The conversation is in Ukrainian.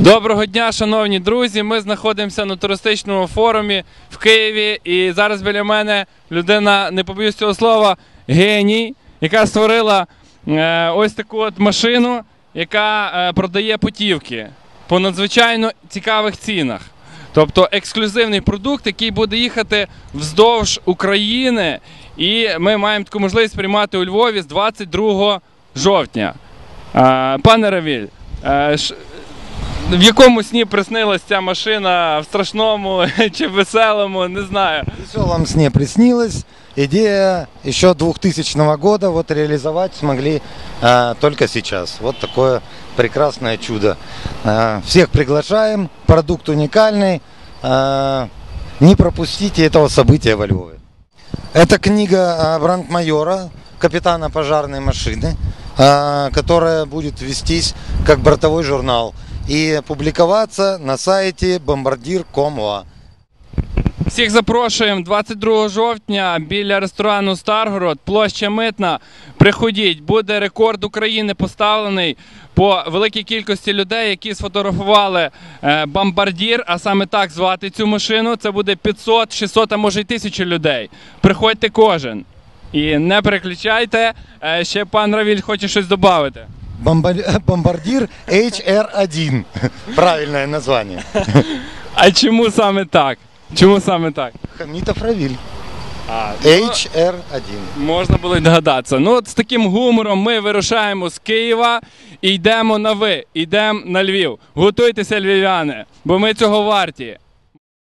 Доброго дня, шановні друзі. Ми знаходимося на туристичному форумі в Києві. І зараз біля мене людина, не побоюсь цього слова, геній, яка створила е, ось таку от машину, яка е, продає путівки по надзвичайно цікавих цінах. Тобто ексклюзивний продукт, який буде їхати вздовж України. І ми маємо таку можливість приймати у Львові з 22 жовтня. Е, пане Равіль, е, в якому сні приснилась ця машина в страшному чи веселому, не знаю. В веселом сне приснилось. Идея еще 2000 года вот реализовать смогли а, только сейчас. Вот такое прекрасное чудо. А, всех приглашаем. Продукт уникальный. А, не пропустите этого события во Львове. Это книга брандмайора, капитана пожарной машины, которая будет вестись как бортовой журнал и публиковаться на сайте bombardier.com.ua. Всіх запрошуємо 22 жовтня біля ресторану Старгород, площа Митна. Приходіть, буде рекорд України поставлений по великій кількості людей, які сфотографували е, бомбардір, а саме так звати цю машину. Це буде 500, 600, а може й 1000 людей. Приходьте кожен. І не переключайте. Е, Ще пан Равіль хоче щось додати. Бомба- Бомбардир HR1. Правильное название. А чому саме так? Чому саме так? Хамитов Равиль. А, HR1. Можна було й догадатися. Ну, от з таким гумором ми вирушаємо з Києва і йдемо на ви, йдемо на Львів. Готуйтеся, львів'яни, бо ми цього варті.